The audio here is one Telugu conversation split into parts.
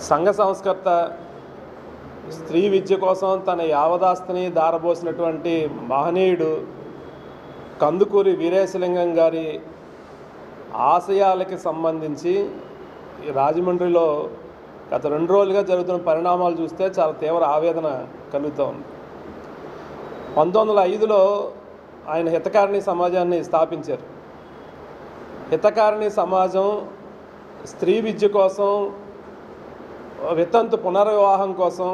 సంఘ సంస్కర్త స్త్రీ విద్య కోసం తన యావదాస్తిని దారబోసినటువంటి మహనీయుడు కందుకూరి వీరేశలింగం గారి ఆశయాలకి సంబంధించి రాజమండ్రిలో గత రెండు రోజులుగా జరుగుతున్న పరిణామాలు చూస్తే చాలా తీవ్ర ఆవేదన కలుగుతూ ఉంది. పంతొమ్మిది వందల ఐదులో ఆయన హితకారిణి సమాజాన్ని స్థాపించారు. హితకారిణి సమాజం స్త్రీ విద్య కోసం వితంతు పునర్వివాహం కోసం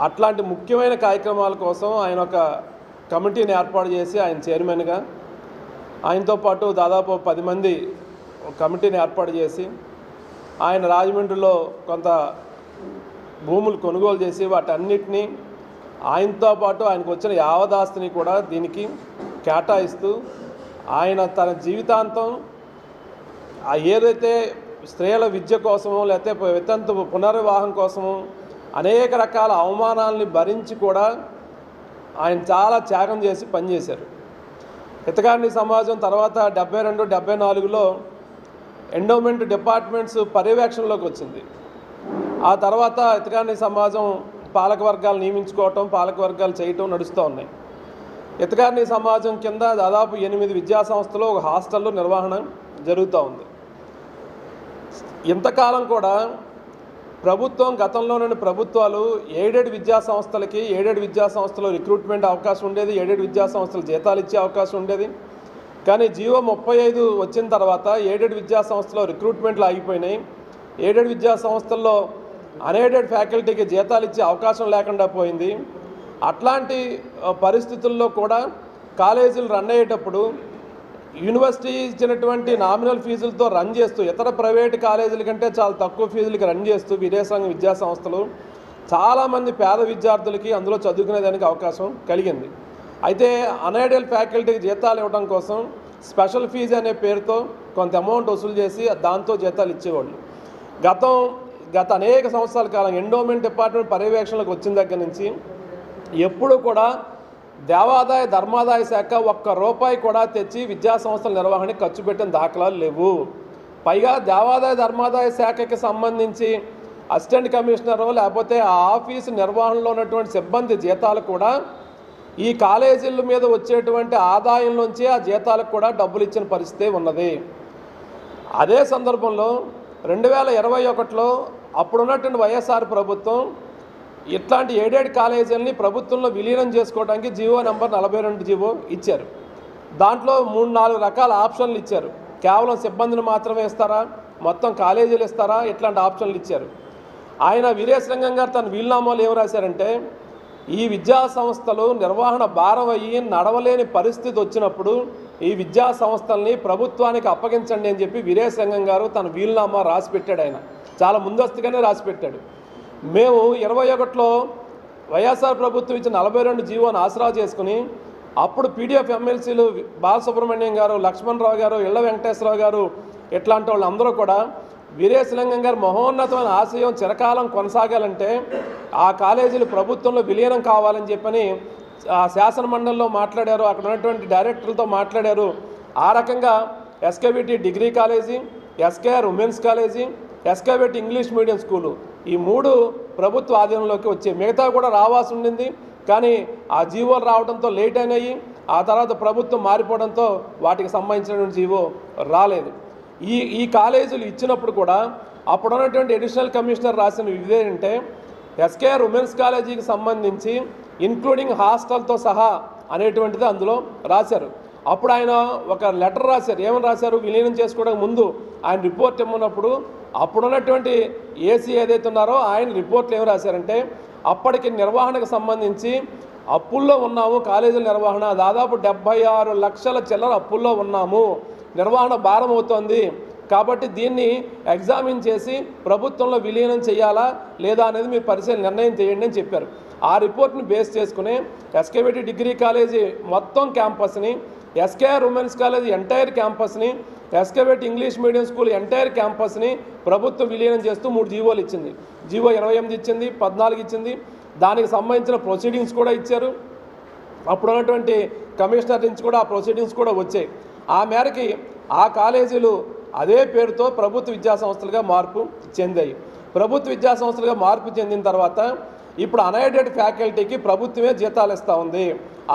అట్లాంటి ముఖ్యమైన కార్యక్రమాల కోసం ఆయన ఒక కమిటీని ఏర్పాటు చేసి ఆయన చైర్మన్గా ఆయనతో పాటు దాదాపు పది మంది కమిటీని ఏర్పాటు చేసి ఆయన రాజమండ్రిలో కొంత భూములు కొనుగోలు చేసి వాటన్నిటినీ ఆయనతో పాటు ఆయనకు వచ్చిన యావదాస్తిని కూడా దీనికి కేటాయిస్తూ ఆయన తన జీవితాంతం ఏదైతే స్త్రీల విద్య కోసము లేకపోతే వితంతు పునర్వివాహం కోసము అనేక రకాల అవమానాలని భరించి కూడా ఆయన చాలా త్యాగం చేసి పనిచేశారు. హితకారిణి సమాజం తర్వాత డెబ్బై రెండు డెబ్బై నాలుగులో ఎండోమెంట్ డిపార్ట్మెంట్స్ పర్యవేక్షణలోకి వచ్చింది. ఆ తర్వాత హితకారిణి సమాజం పాలక వర్గాలు నియమించుకోవటం పాలక వర్గాలు చేయటం నడుస్తూ ఉన్నాయి. హితకారిణి సమాజం కింద దాదాపు ఎనిమిది విద్యా సంస్థలు ఒక హాస్టల్లో నిర్వహణ జరుగుతూ ఉంది. ఇంతకాలం కూడా ప్రభుత్వం గతంలోని ప్రభుత్వాలు ఎయిడెడ్ విద్యా సంస్థలకి ఎయిడెడ్ విద్యా సంస్థలో రిక్రూట్మెంట్ అవకాశం ఉండేది ఎయిడెడ్ విద్యా సంస్థలు జీతాలు ఇచ్చే అవకాశం ఉండేది. కానీ జీవో ముప్పై ఐదు వచ్చిన తర్వాత ఎయిడెడ్ విద్యా సంస్థలో రిక్రూట్మెంట్లు ఆగిపోయినాయి. ఎయిడెడ్ విద్యా సంస్థల్లో అన్ఎయిడెడ్ ఫ్యాకల్టీకి జీతాలు ఇచ్చే అవకాశం లేకుండా పోయింది. అట్లాంటి పరిస్థితుల్లో కూడా కాలేజీలు రన్ అయ్యేటప్పుడు యూనివర్సిటీ ఇచ్చినటువంటి నామినల్ ఫీజులతో రన్ చేస్తూ ఇతర ప్రైవేట్ కాలేజీల కంటే చాలా తక్కువ ఫీజులకి రన్ చేస్తూ విదేశాంగ విద్యా సంస్థలు చాలామంది పేద విద్యార్థులకి అందులో చదువుకునేదానికి అవకాశం కలిగింది. అయితే అనైడల్ ఫ్యాకల్టీకి జీతాలు ఇవ్వడం కోసం స్పెషల్ ఫీజు అనే పేరుతో కొంత అమౌంట్ వసూలు చేసి దాంతో జీతాలు ఇచ్చేవాళ్ళు. గతం గత అనేక సంవత్సరాల కాలం ఎండోమెంట్ డిపార్ట్మెంట్ పర్యవేక్షణలకు వచ్చిన దగ్గర నుంచి ఎప్పుడూ కూడా దేవాదాయ ధర్మాదాయ శాఖ ఒక్క రూపాయి కూడా తెచ్చి విద్యా సంస్థల నిర్వహణకి ఖర్చు పెట్టిన దాఖలాలు లేవు. పైగా దేవాదాయ ధర్మాదాయ శాఖకి సంబంధించి అసిస్టెంట్ కమిషనర్ లేకపోతే ఆ ఆఫీసు నిర్వహణలో ఉన్నటువంటి సిబ్బంది జీతాలు కూడా ఈ కాలేజీల మీద వచ్చేటువంటి ఆదాయం నుంచి ఆ జీతాలకు కూడా డబ్బులు ఇచ్చిన పరిస్థితి ఉన్నది. అదే సందర్భంలో రెండు వేల ఇరవై ఒకటిలో అప్పుడున్నటువంటి వైఎస్ఆర్ ప్రభుత్వం ఇట్లాంటి ఎయిడెడ్ కాలేజీలని ప్రభుత్వంలో విలీనం చేసుకోవడానికి జీవో నెంబర్ నలభై రెండు జీవో ఇచ్చారు. దాంట్లో మూడు నాలుగు రకాల ఆప్షన్లు ఇచ్చారు. కేవలం సిబ్బందిని మాత్రమే ఇస్తారా? మొత్తం కాలేజీలు ఇస్తారా? ఇట్లాంటి ఆప్షన్లు ఇచ్చారు. ఆయన వీరేశలింగం గారు తన వీలునామాలు ఏం రాశారంటే ఈ విద్యా సంస్థలు నిర్వహణ భారం అయ్యి నడవలేని పరిస్థితి వచ్చినప్పుడు ఈ విద్యా సంస్థల్ని ప్రభుత్వానికి అప్పగించండి అని చెప్పి వీరేశలింగం గారు తన వీలునామా రాసి పెట్టాడు ఆయన. చాలా ముందస్తుగానే రాసి పెట్టాడు మేము ఇరవై ఒకటిలో వైఎస్ఆర్ ప్రభుత్వం ఇచ్చిన నలభై రెండు జీవోను ఆసరా చేసుకుని అప్పుడు పీడిఎఫ్ ఎమ్మెల్సీలు బాలసుబ్రహ్మణ్యం గారు లక్ష్మణరావు గారు ఇళ్ళ వెంకటేశ్వరరావు గారు ఇట్లాంటి వాళ్ళందరూ కూడా వీరేశలింగం గారు మహోన్నతమైన ఆశయం చిరకాలం కొనసాగాలంటే ఆ కాలేజీలు ప్రభుత్వంలో విలీనం కావాలని చెప్పని ఆ శాసన మాట్లాడారు అక్కడ ఉన్నటువంటి డైరెక్టర్లతో మాట్లాడారు. ఆ రకంగా SKVT degree college SKR women's college ఎస్కాబెట్ English medium school. ఈ మూడు ప్రభుత్వ ఆధీనంలోకి వచ్చాయి మిగతా కూడా రావాల్సి ఉండింది. కానీ ఆ జీవోలు రావడంతో లేట్ అయినాయి. ఆ తర్వాత ప్రభుత్వం మారిపోవడంతో వాటికి సంబంధించినటువంటి జీవో రాలేదు. ఈ ఈ కాలేజీలు ఇచ్చినప్పుడు కూడా అప్పుడున్నటువంటి అడిషనల్ కమిషనర్ రాసిన ఇదేంటే ఎస్కేఆర్ ఉమెన్స్ కాలేజీకి సంబంధించి ఇన్క్లూడింగ్ హాస్టల్తో సహా అనేటువంటిది అందులో రాశారు. అప్పుడు ఆయన ఒక లెటర్ రాశారు. ఏమని రాశారు? విలీనం చేసుకోవడానికి ముందు ఆయన రిపోర్ట్ ఇమ్మన్నప్పుడు అప్పుడున్నటువంటి ఏసీ ఏదైతే ఉన్నారో ఆయన రిపోర్ట్లు ఏమి రాశారంటే అప్పటికి నిర్వహణకు సంబంధించి అప్పుల్లో ఉన్నాము కాలేజీల నిర్వహణ దాదాపు డెబ్బై ఆరు లక్షల చిల్లర అప్పుల్లో ఉన్నాము నిర్వహణ భారం అవుతోంది కాబట్టి దీన్ని ఎగ్జామిన్ చేసి ప్రభుత్వంలో విలీనం చేయాలా లేదా అనేది మీరు పరిశీలన నిర్ణయం చేయండి అని చెప్పారు. ఆ రిపోర్ట్ని బేస్ చేసుకుని ఎస్కేవిటి డిగ్రీ కాలేజీ మొత్తం క్యాంపస్ని ఎస్కేఆర్ ఉమెన్స్ కాలేజ్ ఎంటైర్ క్యాంపస్ని ఎస్కేవేట్ ఇంగ్లీష్ మీడియం స్కూల్ ఎంటైర్ క్యాంపస్ని ప్రభుత్వం విలీనం చేస్తూ మూడు జీవోలు ఇచ్చింది. జీవో ఇరవై ఎనిమిది ఇచ్చింది పద్నాలుగు ఇచ్చింది. దానికి సంబంధించిన ప్రొసీడింగ్స్ కూడా ఇచ్చారు. అప్పుడు ఉన్నటువంటి కమిషనర్ నుంచి కూడా ఆ ప్రొసీడింగ్స్ కూడా వచ్చాయి. ఆ మేరకి ఆ కాలేజీలు అదే పేరుతో ప్రభుత్వ విద్యాసంస్థలుగా మార్పు చెందాయి. ప్రభుత్వ విద్యాసంస్థలుగా మార్పు చెందిన తర్వాత ఇప్పుడు అనైడెడ్ ఫ్యాకల్టీకి ప్రభుత్వమే జీతాలు ఇస్తూ ఉంది.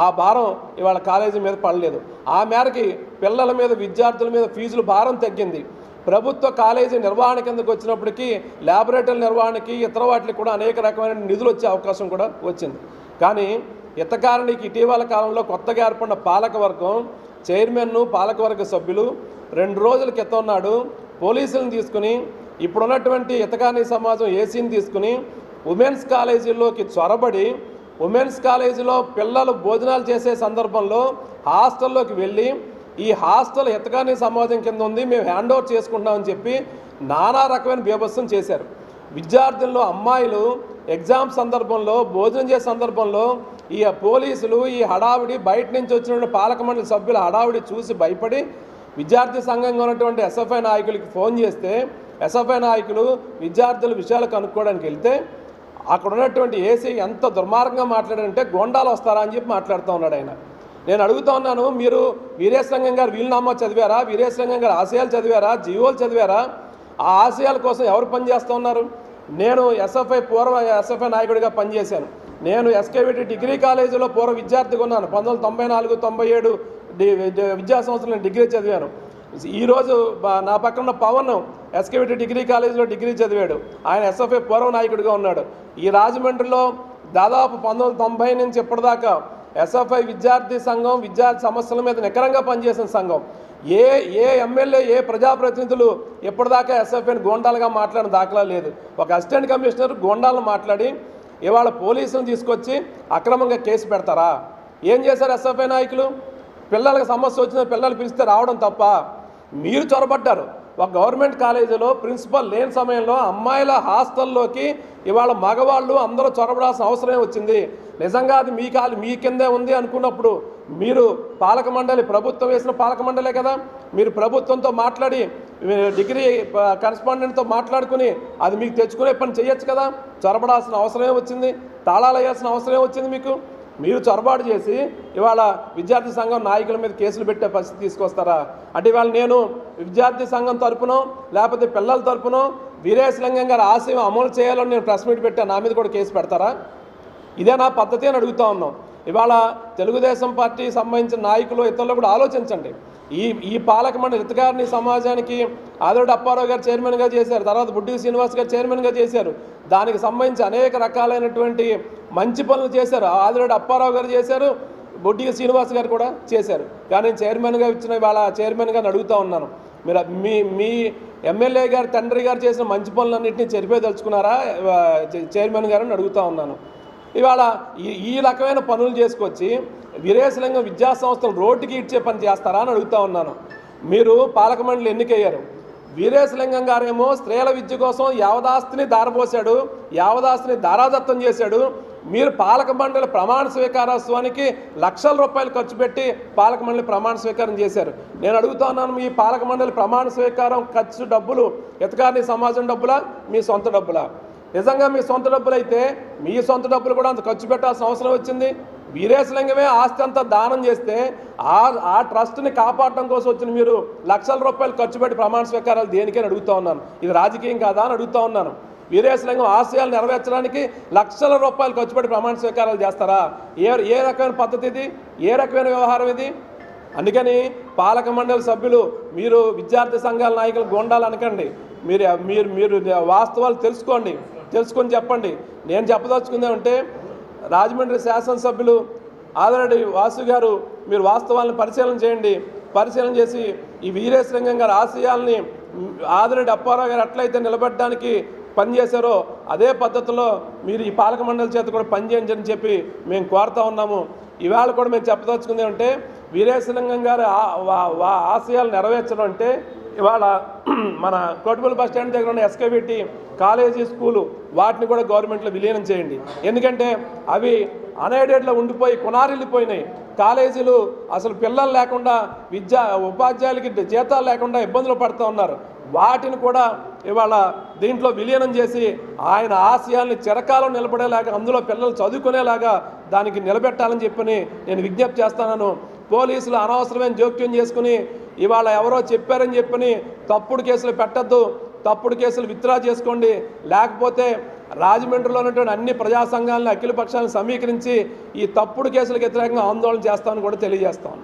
ఆ భారం ఇవాళ కాలేజీ మీద పడలేదు. ఆ మేరకి పిల్లల మీద విద్యార్థుల మీద ఫీజులు భారం తగ్గింది. ప్రభుత్వ కాలేజీ నిర్వహణ కిందకు వచ్చినప్పటికీ ల్యాబొరేటరీ నిర్వహణకి ఇతర వాటికి కూడా అనేక రకమైన నిధులు వచ్చే అవకాశం కూడా వచ్చింది. కానీ ఇతకారణికి ఇటీవల కాలంలో కొత్తగా ఏర్పడిన పాలకవర్గం చైర్మన్ను పాలకవర్గ సభ్యులు రెండు రోజుల క్రితం నాడు పోలీసులను తీసుకుని ఇప్పుడున్నటువంటి ఇతకాని సమాజం ఏసీని తీసుకుని ఉమెన్స్ కాలేజీల్లోకి చొరబడి ఉమెన్స్ కాలేజీలో పిల్లలు భోజనాలు చేసే సందర్భంలో హాస్టల్లోకి వెళ్ళి ఈ హాస్టల్ ఎతకాని సమాజం కింద ఉంది మేము హ్యాండ్ ఓవర్ చేసుకుంటామని చెప్పి నానా రకమైన బీభత్సం చేశారు. విద్యార్థుల్లో అమ్మాయిలు ఎగ్జామ్ సందర్భంలో భోజనం చేసే సందర్భంలో ఈ పోలీసులు ఈ హడావిడి బయట నుంచి వచ్చిన పాలక మండలి సభ్యుల హడావిడి చూసి భయపడి విద్యార్థి సంఘంగా ఉన్నటువంటి ఎస్ఎఫ్ఐ నాయకులకి ఫోన్ చేస్తే ఎస్ఎఫ్ఐ నాయకులు విద్యార్థుల విషయాలు కనుక్కోవడానికి వెళ్తే అక్కడ ఉన్నటువంటి ఏసీ ఎంత దుర్మార్గంగా మాట్లాడారంటే గోండాలు వస్తారా అని చెప్పి మాట్లాడుతూ ఉన్నాడు ఆయన. నేను అడుగుతా ఉన్నాను మీరు వీరేశలింగం గారు వీలునామా చదివారా? వీరేశలింగం గారు ఆశయాలు చదివారా? జీవోలు చదివారా? ఆ ఆశయాల కోసం ఎవరు పనిచేస్తూ ఉన్నారు? నేను ఎస్ఎఫ్ఐ పూర్వ ఎస్ఎఫ్ఐ నాయకుడిగా పనిచేశాను. నేను ఎస్కేవిటి డిగ్రీ కాలేజీలో పూర్వ విద్యార్థిగా ఉన్నాను. పంతొమ్మిది వందల తొంభై నాలుగు తొంభై ఏడు డి- విద్యా సంవత్సరం నేను డిగ్రీ చదివాను. ఈరోజు నా పక్కన ఉన్న పవన్ ఎస్కేవిటి డిగ్రీ కాలేజీలో డిగ్రీ చదివాడు. ఆయన ఎస్ఎఫ్ఐ పూర్వ నాయకుడిగా ఉన్నాడు. ఈ రాజమండ్రిలో దాదాపు పంతొమ్మిది తొంభై నుంచి ఇప్పటిదాకా ఎస్ఎఫ్ఐ విద్యార్థి సంఘం విద్యార్థి సమస్యల మీద నికరంగా పనిచేసిన సంఘం. ఏ ఏ ఎమ్మెల్యే ఏ ప్రజాప్రతినిధులు ఇప్పటిదాకా ఎస్ఎఫ్ఐని గోండాలుగా మాట్లాడిన దాఖలా లేదు. ఒక అసిస్టెంట్ కమిషనర్ గోండాలను మాట్లాడి ఇవాళ పోలీసులను తీసుకొచ్చి అక్రమంగా కేసు పెడతారా? ఏం చేశారు ఎస్ఎఫ్ఐ నాయకులు? పిల్లలకు సమస్య వచ్చిన పిల్లలు పిలిస్తే రావడం తప్ప మీరు చొరబడ్డారు. ఒక గవర్నమెంట్ కాలేజీలో ప్రిన్సిపల్ లేని సమయంలో అమ్మాయిల హాస్టల్లోకి ఇవాళ మగవాళ్ళు అందరూ చొరబడాల్సిన అవసరమే వచ్చింది. నిజంగా అది మీ కాలు మీ కిందే ఉంది అనుకున్నప్పుడు మీరు పాలక మండలి ప్రభుత్వం వేసిన పాలక మండలే కదా? మీరు ప్రభుత్వంతో మాట్లాడి డిగ్రీ కరెస్పాండెంట్తో మాట్లాడుకుని అది మీకు తెచ్చుకునే పని చేయొచ్చు కదా? చొరబడాల్సిన అవసరమే వచ్చింది. తాళాలు వేయాల్సిన అవసరమే వచ్చింది మీకు? మీరు చొరబాటు చేసి ఇవాళ విద్యార్థి సంఘం నాయకుల మీద కేసులు పెట్టే పరిస్థితి తీసుకొస్తారా? అంటే ఇవాళ నేను విద్యార్థి సంఘం తరపునో లేకపోతే పిల్లల తరపునో వీరేశలింగం గారి ఆశయం అమలు చేయాలని నేను ప్రెస్ మీట్ పెట్టా నా మీద కూడా కేసు పెడతారా? ఇదే నా పద్ధతి అని అడుగుతా ఉన్నాం. ఇవాళ తెలుగుదేశం పార్టీ సంబంధించిన నాయకులు ఇతరులు కూడా ఆలోచించండి. ఈ ఈ పాలక మండలి ఇతగారిని సమాజానికి ఆదరుడు అప్పారావు గారు చైర్మన్గా చేశారు తర్వాత బుడ్డి శ్రీనివాస్ గారు చైర్మన్గా చేశారు. దానికి సంబంధించి అనేక రకాలైనటువంటి మంచి పనులు చేశారు. ఆదరుడు అప్పారావు గారు చేశారు బొడ్డి శ్రీనివాస్ గారు కూడా చేశారు. కానీ నేను చైర్మన్గా ఇచ్చిన వాళ్ళ చైర్మన్గా అడుగుతూ ఉన్నాను. మీరు మీ మీ ఎమ్మెల్యే గారు తండ్రి గారు చేసిన మంచి పనులన్నింటినీ చెరిపేదలుచుకున్నారా? ఆ, చైర్మన్ గారిని అడుగుతూ ఉన్నాను. ఇవాళ ఈ ఈ రకమైన పనులు చేసుకొచ్చి వీరేశలింగం విద్యా సంస్థలు రోడ్డుకి ఇచ్చే పని చేస్తారా అని అడుగుతా ఉన్నాను. మీరు పాలక మండలి ఎన్నికయ్యారు. వీరేశలింగం గారేమో స్త్రీల విద్య కోసం యావదాస్తిని దారపోశాడు యావదాస్తిని దారాదత్తం చేశాడు. మీరు పాలక మండలి ప్రమాణ స్వీకారోత్సవానికి లక్షల రూపాయలు ఖర్చు పెట్టి పాలక మండలి ప్రమాణ స్వీకారం చేశారు. నేను అడుగుతా ఉన్నాను మీ పాలక మండలి ప్రమాణ స్వీకారం ఖర్చు డబ్బులు ఎతకాని సమాజం డబ్బులా మీ సొంత డబ్బులా? నిజంగా మీ సొంత డబ్బులు అయితే మీ సొంత డబ్బులు కూడా అంత ఖర్చు పెట్టాల్సిన అవసరం వచ్చింది. వీరేశలింగమే ఆస్తి అంతా దానం చేస్తే ఆ ఆ ట్రస్ట్ని కాపాడటం కోసం వచ్చిన మీరు లక్షల రూపాయలు ఖర్చు పెట్టి ప్రమాణ స్వీకారాలు దేనికని అడుగుతూ ఉన్నాను. ఇది రాజకీయం కాదా అని అడుగుతూ ఉన్నాను. వీరేశలింగం ఆశయాలు నెరవేర్చడానికి లక్షల రూపాయలు ఖర్చు పెట్టి ప్రమాణ స్వీకారాలు చేస్తారా? ఏ ఏ రకమైన పద్ధతి ఇది? ఏ రకమైన వ్యవహారం ఇది? అందుకని పాలక మండలి సభ్యులు మీరు విద్యార్థి సంఘాల నాయకులు గుండాలనకండి. మీరు మీరు మీరు వాస్తవాలు తెలుసుకోండి. తెలుసుకొని చెప్పండి. నేను చెప్పదలుచుకుంది అంటే రాజమండ్రి శాసనసభ్యులు ఆదరడి వాసు గారు మీరు వాస్తవాలను పరిశీలన చేయండి. పరిశీలన చేసి ఈ వీరేశలింగం గారి ఆశయాల్ని ఆదరడి అప్పారావు గారు ఎట్లయితే నిలబెట్టడానికి పనిచేశారో అదే పద్ధతిలో మీరు ఈ పాలక మండలి చేత కూడా పనిచేయించని చెప్పి మేము కోరుతా ఉన్నాము. ఇవాళ కూడా మేము చెప్పదలుచుకుంది అంటే వీరేశలింగం గారి ఆశయాలు నెరవేర్చడం అంటే ఇవాళ మన కోటిపల్లి బస్ స్టాండ్ దగ్గర ఉన్న ఎస్కేవిటి కాలేజీ స్కూలు వాటిని కూడా గవర్నమెంట్లో విలీనం చేయండి. ఎందుకంటే అవి అనైడేట్లో ఉండిపోయి కొనారిల్లిపోయినాయి. కాలేజీలు అసలు పిల్లలు లేకుండా విద్యా ఉపాధ్యాయులకి జీతాలు లేకుండా ఇబ్బందులు పడుతూ ఉన్నారు. వాటిని కూడా ఇవాళ దీంట్లో విలీనం చేసి ఆయన ఆశయాల్ని చిరకాలం నిలబడేలాగా అందులో పిల్లలు చదువుకునేలాగా దానికి నిలబెట్టాలని చెప్పని నేను విజ్ఞప్తి చేస్తున్నాను. పోలీసులు అనవసరమైన జోక్యం చేసుకుని ఇవాళ ఎవరో చెప్పారని చెప్పని తప్పుడు కేసులు పెట్టద్దు తప్పుడు కేసులు విత్డ్రా చేసుకోండి. లేకపోతే రాజమండ్రిలో ఉన్నటువంటి అన్ని ప్రజా సంఘాలను అఖిల పక్షాలను సమీకరించి ఈ తప్పుడు కేసులకు వ్యతిరేకంగా ఆందోళన చేస్తామని కూడా తెలియజేస్తాను